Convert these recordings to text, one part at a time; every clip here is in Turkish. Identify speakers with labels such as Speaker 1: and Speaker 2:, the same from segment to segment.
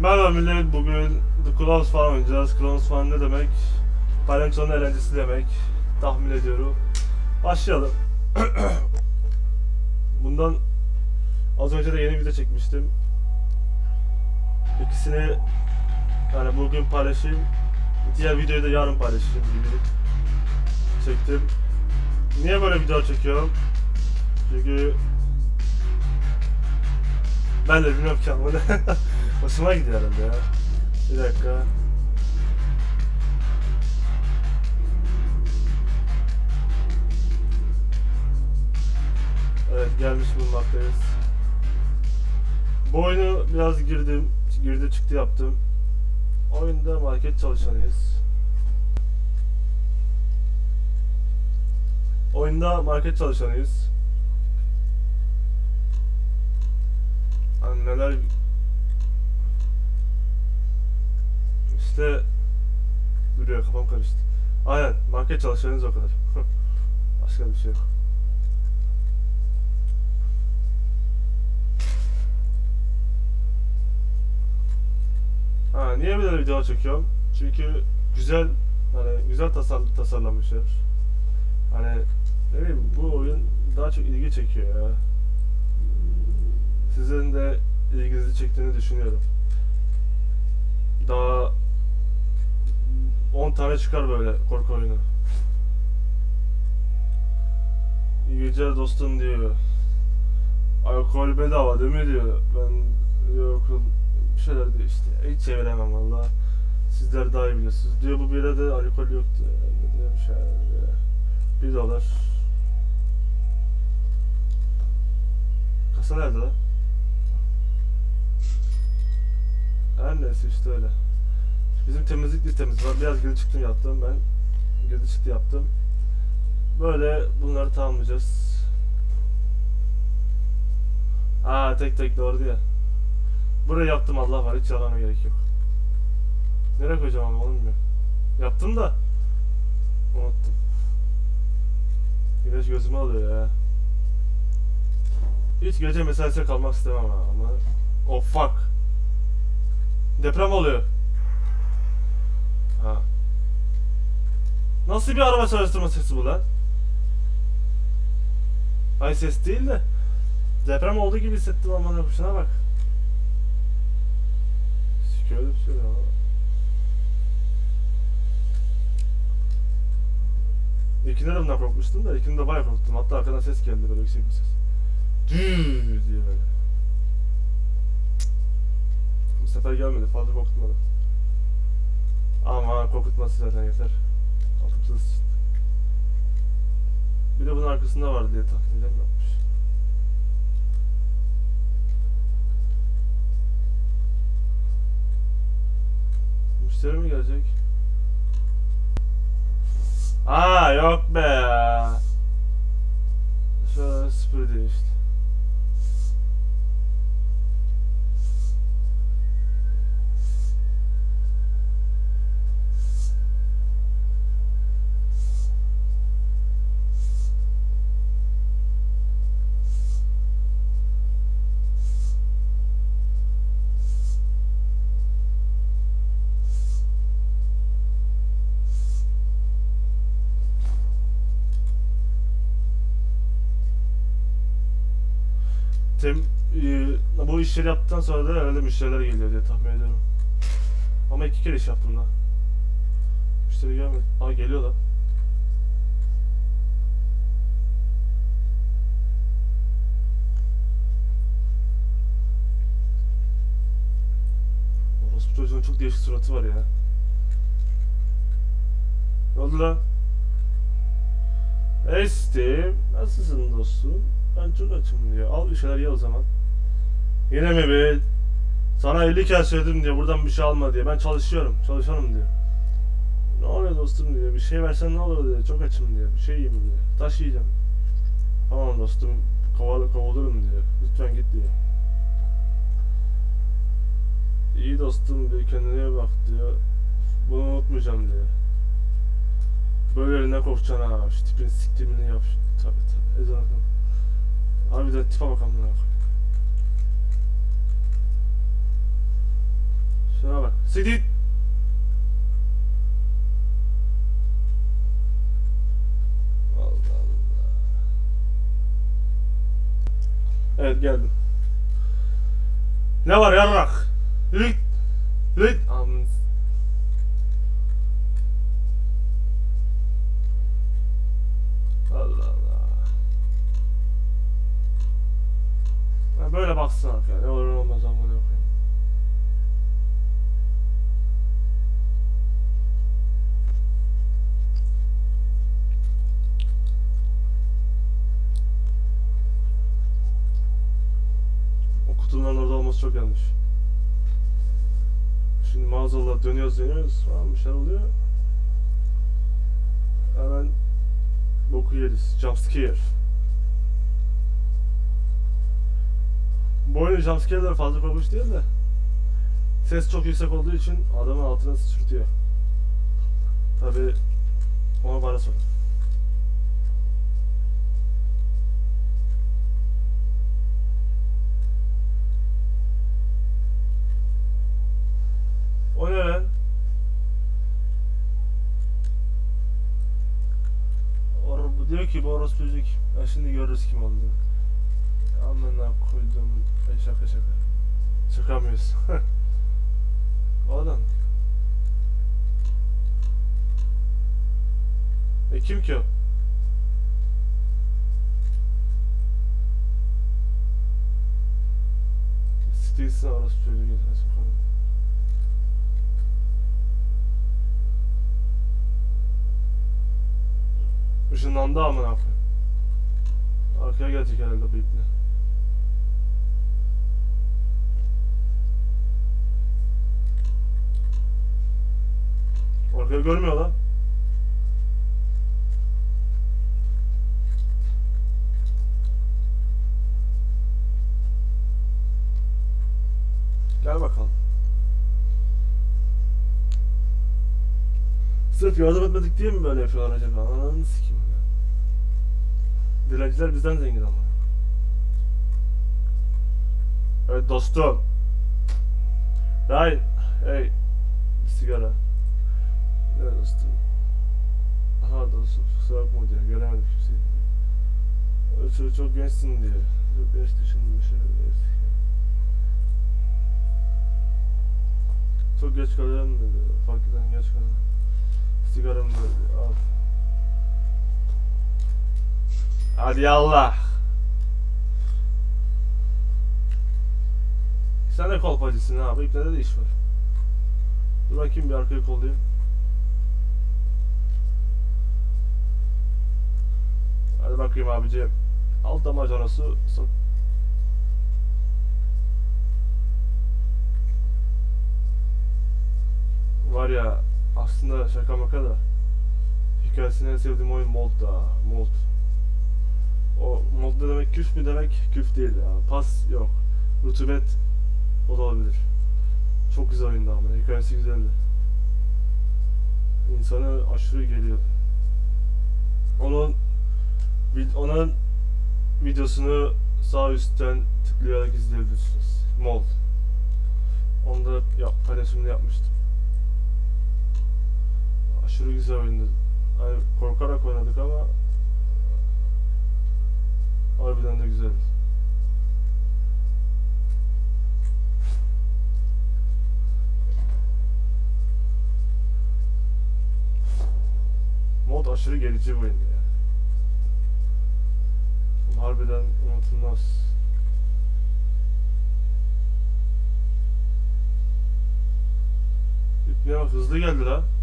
Speaker 1: Merhaba millet, bugün The Clowns Fan oynayacağız. Clowns Fan ne demek? Palyaçonun eğlencesi demek. Tahmin ediyorum. Başlayalım. Bundan az önce de yeni video çekmiştim. İkisini yani bugün paylaşayım. Diğer videoyu da yarın paylaşayım gibi çektim. Niye böyle video çekiyorum? Çünkü ben de bilmiyorum ki ama Hoşuma gidiyor herhalde ya. Bir dakika. Evet gelmiş bulunmaktayız. Bu oyunu biraz girdim, girdi çıktı yaptım. Oyunda market çalışanıyız. Oyunda market çalışanıyız. Hani neler işte duruyor kafam karıştı. Aynen market çalışanıyız o kadar. Başka bir şey yok. Ha niye böyle video çekiyorum? Çünkü güzel hani güzel tasar tasarlamışlar. Hani ne bileyim bu oyun daha çok ilgi çekiyor ya. Sizin de ilginizi çektiğini düşünüyorum. Daha 10 tane çıkar böyle korku oyunu. İyi geceler dostum diyor. Alkol bedava değil mi diyor. Ben yok bir şeyler diyor işte. Hiç çeviremem valla. Sizler daha iyi biliyorsunuz. Diyor bu bire de alkol yok diyor. Diyor bir şeyler diyor. Bir dolar. Kasa nerede lan? Her neyse işte öyle. Bizim temizlik listemiz var. Biraz girdi çıktım yaptım ben. Girdi çıktı yaptım. Böyle bunları tamamlayacağız. Aa tek tek doğru diye. Burayı yaptım Allah var hiç yalana gerek yok. Nereye koyacağım ama onu bilmiyorum. Yaptım da unuttum. Güneş gözüme alıyor ya. Hiç gece mesaisine kalmak istemem ama Oh fuck. Deprem oluyor. Ha. Nasıl bir araba çalıştırma sesi bu lan? Ay ses değil de deprem olduğu gibi hissettim aman şuna bak. Sikiyor bir şey ya. Bundan korkmuştum da ilkinde de bayağı korktum. Hatta arkadan ses geldi böyle yüksek bir ses. Düz diye böyle. Bu sefer gelmedi fazla korkutmadı. Ama korkutması zaten yeter. Altımsız. Bir de bunun arkasında var diye tahmin edem yapmış. Müşteri mi gelecek? Aa yok be. Şöyle süpür diye işte. Tem, e, bu işleri yaptıktan sonra da herhalde müşteriler geliyor diye tahmin ediyorum. Ama iki kere iş yaptım da. Müşteri gelmedi. Aa geliyor da. Orospu çocuğun çok değişik suratı var ya. Ne oldu lan? Hey Steve, nasılsın dostum? Ben çok açım diyor. Al bir şeyler ye o zaman. Yine mi be? Sana 50 kere söyledim diyor. Buradan bir şey alma diye. Ben çalışıyorum. Çalışanım diyor. Ne oluyor dostum diyor. Bir şey versen ne olur diyor. Çok açım diyor. Bir şey yiyeyim diyor. Taş yiyeceğim. Tamam dostum. Kovalı kovalarım diyor. Lütfen git diyor. İyi dostum diyor. Kendine bak diyor. Bunu unutmayacağım diyor. Böyle eline korkacaksın ha. Şu tipini siktimini yap. Tabi tabi. Ezan okun. Harbiden tipe bak amına koyayım. Sidit. Allah Allah. Evet geldim. Ne var yarrak? Git. Aman. Allah Allah. Böyle baksana ya. Ne olur olmaz amına kutunun orada olması çok yanlış. Şimdi maazallah dönüyoruz dönüyoruz falan bir şeyler oluyor. Hemen boku yeriz. Jumpscare. Bu oyunun jumpscare'ları fazla korkunç değil de ses çok yüksek olduğu için adamın altına sıçırtıyor. Tabi ona bana sorun. Lan? Or diyor ki bu orospu çocuk. Ya şimdi görürüz kim olduğunu. Amına koydum. Ay şaka şaka. Çıkamıyoruz. Oğlum. E kim ki o? Stilsin orospu çocuğu Işınlandı amına koyayım. Arkaya gelecek herhalde bu ipne. Arkaya görmüyor lan. Sırf yardım etmedik diye mi böyle yapıyorlar acaba? Ananı sikeyim ya. Dilenciler bizden zengin ama. Evet dostum. Ryan. Hey. Bir sigara. Evet dostum. Aha dostum kusura bakma diyor. Göremedik kimseyi. O çocuk çok gençsin diyor. Çok genç düşündüm şöyle diyor. Çok geç kalıyorum dedi. Fakirden geç kalıyorum. Sigaramı. Al. Hadi yallah. Sen de kolpacısın ha. Bu ipnede de iş var. Dur bakayım bir arkayı kollayayım. Hadi bakayım abiciğim. Alt damacanası sok. Var ya aslında şaka maka da hikayesini en sevdiğim oyun Mold da. Mold. O Mold ne demek küf mü demek? Küf değil ya. Pas yok. Rutubet o da olabilir. Çok güzel oyundu ama hikayesi güzeldi. İnsana aşırı geliyordu. Onun onun videosunu sağ üstten tıklayarak izleyebilirsiniz. Mold. Onda yap, paylaşımını yapmıştım. Aşırı güzel oyundu. Hani korkarak oynadık ama harbiden de güzeldi. Mod aşırı gerici bir oyundu ya. Harbiden unutulmaz. Bak hızlı geldi lan.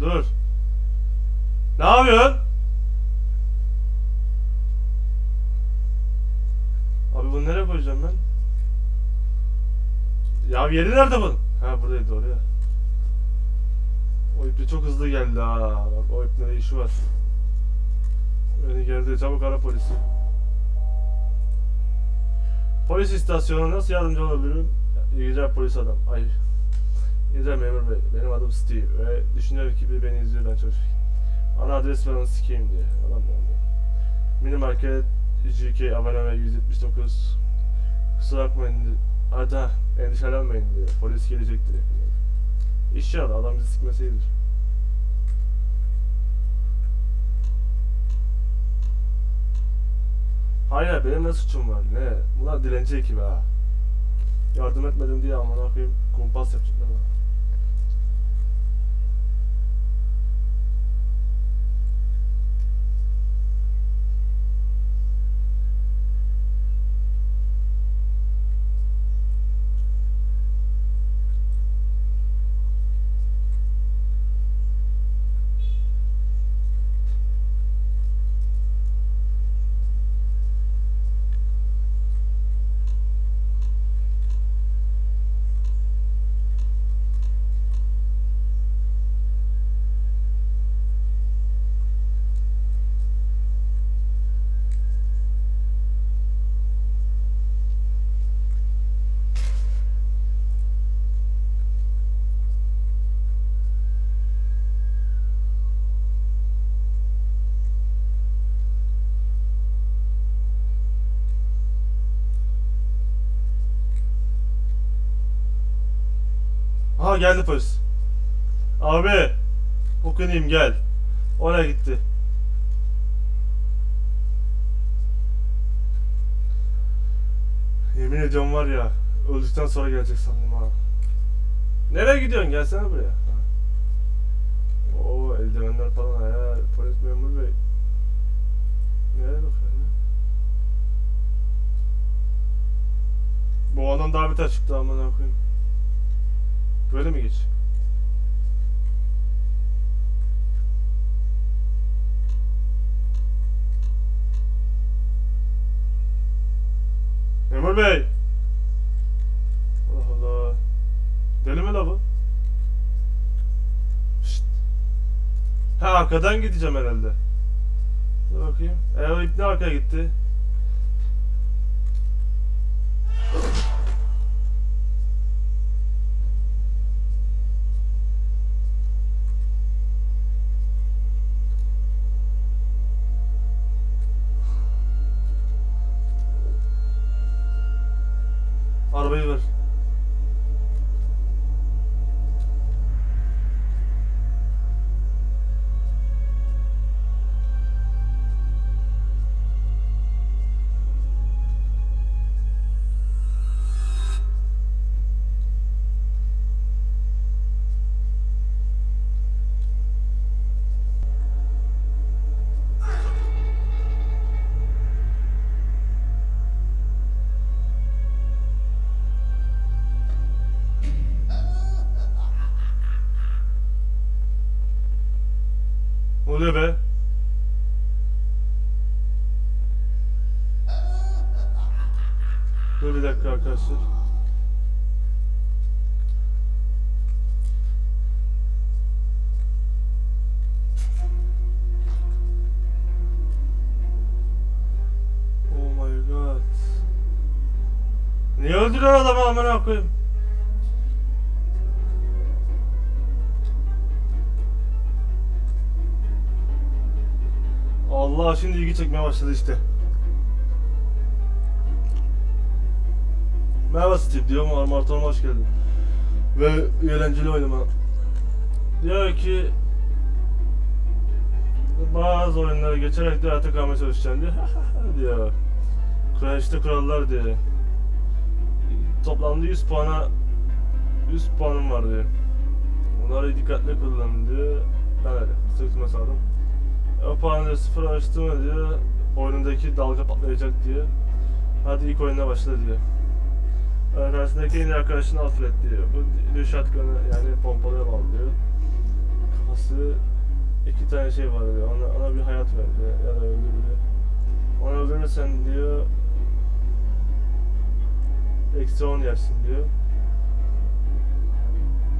Speaker 1: Dur. Ne yapıyorsun? Abi bunu nereye koyacağım ben? Ya yeri nerede bunun? Ha buradaydı oraya. O ipi çok hızlı geldi ha. Bak o ipte ne işi var. Beni geldi çabuk ara polisi. Polis istasyonu nasıl yardımcı olabilirim? İyi geceler polis adam. Ay. Geceler memur bey. Benim adım Steve ve düşünüyorum ki biri beni izliyor ben çalışırken. Ana adres ver onu sikeyim diye. Adam yani. Mini market GK abone ve 179. Kusura bakmayın Hadi endişelenmeyin diyor. Polis gelecek. İş ya adam bizi sikmesi iyidir. Hayır benim ne suçum var ne? Bunlar dilenci ekibi ha. Yardım etmedim diye amına koyayım kumpas yapacaklar. Aha geldi polis. Abi. Okunayım gel. Oraya gitti. Yemin ediyorum var ya. Öldükten sonra gelecek sandım ha. Nereye gidiyorsun? Gelsene buraya. Ha. Oo eldivenler falan ya. Polis memur bey. Nereye bakıyorsun ya? Bu adam daha bir çıktı amına koyayım. Böyle mi geç? Memur Bey. Allah Allah. Deli mi la bu? Şşt. Ha arkadan gideceğim herhalde. Dur bakayım. E ip ne arkaya gitti? Öldürüyor adamı amına koyayım? Allah şimdi ilgi çekmeye başladı işte. Merhaba Steve diyor mu? Marton'a hoş geldin. Ve eğlenceli oynama. Diyor ki bazı oyunları geçerek de hayata kalmaya çalışacaksın diyor. diyor. İşte kurallar diyor. Toplamda 100 puana 100 puanım var diyor. Bunları dikkatli kullan diyor. Ben öyle sırtıma sardım. O puanı sıfır açtı mı diyor. Boynundaki dalga patlayacak diyor. Hadi ilk oyuna başla diyor. Karşısındaki en iyi arkadaşını Alfred diyor. Bu diyor shotgun'ı yani pompalıya bağlı diyor. Kafası iki tane şey var diyor. Ona, ona bir hayat ver diyor. Ya da öldür diyor. Onu öldürürsen diyor eksi 10 yersin diyor.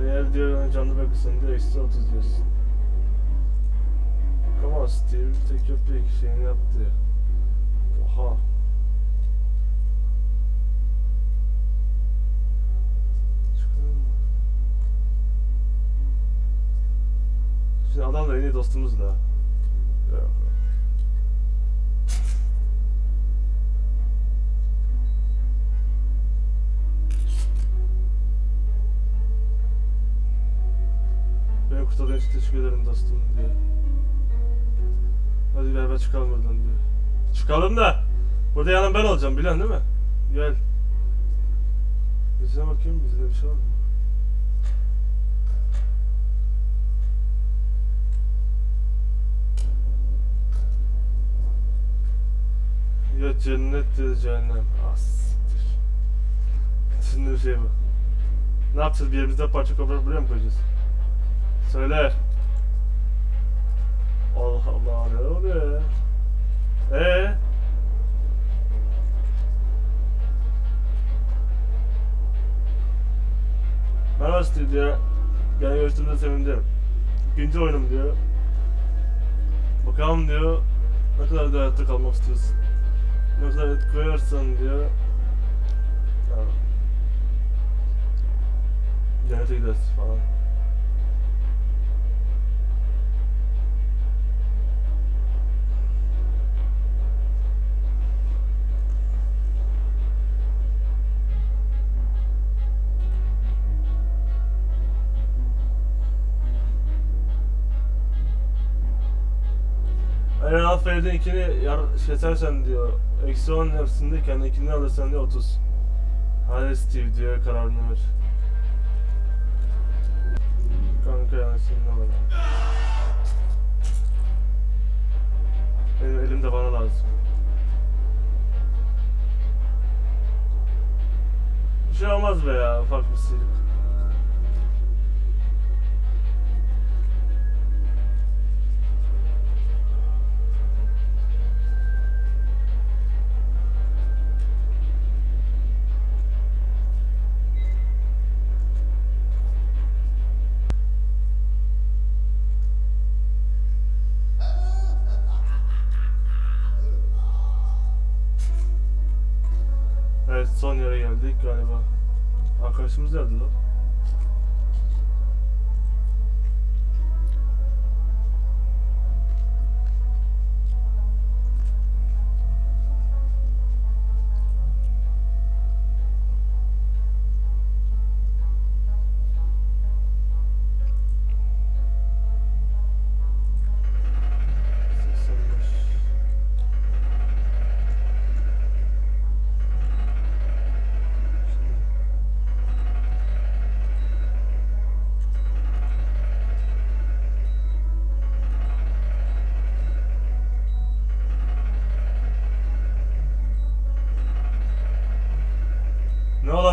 Speaker 1: Eğer diyor canlı bırakırsan diyor eksi 30 diyorsun. Come on Steve, take your pick şeyini yaptı ya. Oha. Şimdi adam da en iyi dostumuz da. Yok. İçin teşekkür ederim dostum diyor. Hadi beraber çıkalım buradan diyor. Çıkalım da burada yanım ben olacağım biliyorsun değil mi? Gel. Bize bakayım bizde bir şey var mı? Ya cennet ya cehennem. As. siktir. Şimdi şey bu. Ne yapacağız? Bir yerimizde parça koparıp buraya mı koyacağız? Söyle. Allah Allah ne oluyor? Ee? Merhaba Steve diyor. Gene görüştüğümde sevindim. İkinci oyunum diyor. Bakalım diyor. Ne kadar da hayatta kalmak istiyorsun? Ne kadar et koyarsan diyor. Ya. Cennete gideriz falan. Alfa evden ikini yar kesersen diyor. Eksi 10 hepsinde kendi ikini alırsan diyor 30. Hadi Steve diyor kararını ver. Kanka yani senin var? Benim elimde bana lazım. Bir şey olmaz be ya ufak bir sıyrık. Arkadaşımız nerede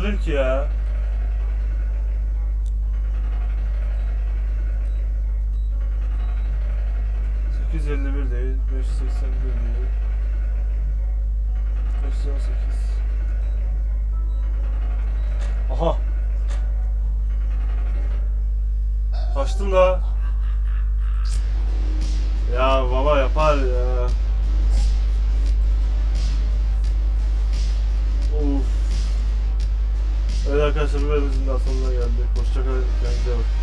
Speaker 1: Olabilir ki ya? Sekiz elli bir değil, beş seksen bir değil. Beş on sekiz. Aha! Kaçtım da. Ya baba yapar ya. Of. Evet arkadaşlar bu bölümümüzün daha sonuna geldik. Hoşçakalın. Kendinize bakın.